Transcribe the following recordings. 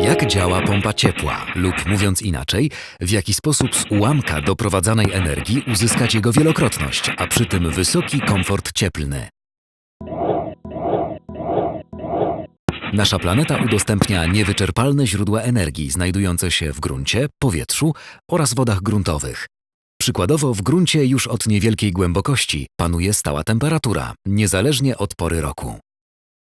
Jak działa pompa ciepła, lub mówiąc inaczej, w jaki sposób z ułamka doprowadzanej energii uzyskać jego wielokrotność, a przy tym wysoki komfort cieplny. Nasza planeta udostępnia niewyczerpalne źródła energii znajdujące się w gruncie, powietrzu oraz wodach gruntowych. Przykładowo w gruncie już od niewielkiej głębokości panuje stała temperatura, niezależnie od pory roku.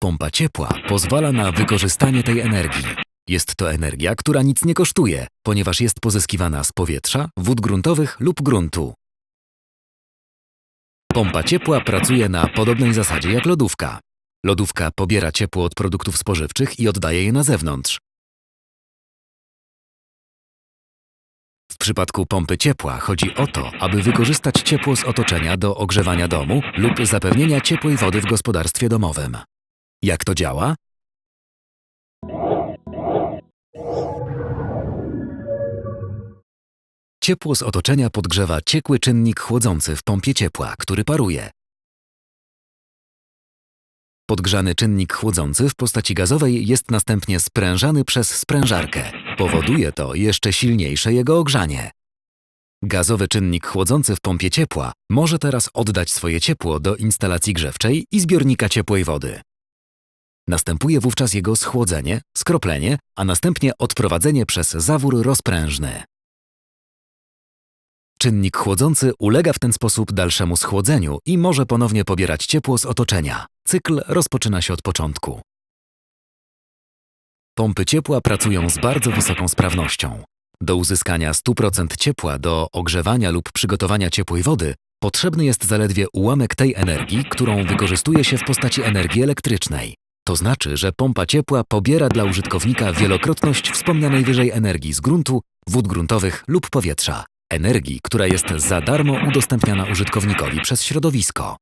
Pompa ciepła pozwala na wykorzystanie tej energii. Jest to energia, która nic nie kosztuje, ponieważ jest pozyskiwana z powietrza, wód gruntowych lub gruntu. Pompa ciepła pracuje na podobnej zasadzie jak lodówka. Lodówka pobiera ciepło od produktów spożywczych i oddaje je na zewnątrz. W przypadku pompy ciepła chodzi o to, aby wykorzystać ciepło z otoczenia do ogrzewania domu lub zapewnienia ciepłej wody w gospodarstwie domowym. Jak to działa? Ciepło z otoczenia podgrzewa ciekły czynnik chłodzący w pompie ciepła, który paruje. Podgrzany czynnik chłodzący w postaci gazowej jest następnie sprężany przez sprężarkę. Powoduje to jeszcze silniejsze jego ogrzanie. Gazowy czynnik chłodzący w pompie ciepła może teraz oddać swoje ciepło do instalacji grzewczej i zbiornika ciepłej wody. Następuje wówczas jego schłodzenie, skroplenie, a następnie odprowadzenie przez zawór rozprężny. Czynnik chłodzący ulega w ten sposób dalszemu schłodzeniu i może ponownie pobierać ciepło z otoczenia. Cykl rozpoczyna się od początku. Pompy ciepła pracują z bardzo wysoką sprawnością. Do uzyskania 100% ciepła do ogrzewania lub przygotowania ciepłej wody potrzebny jest zaledwie ułamek tej energii, którą wykorzystuje się w postaci energii elektrycznej. To znaczy, że pompa ciepła pobiera dla użytkownika wielokrotność wspomnianej wyżej energii z gruntu, wód gruntowych lub powietrza. Energii, która jest za darmo udostępniana użytkownikowi przez środowisko.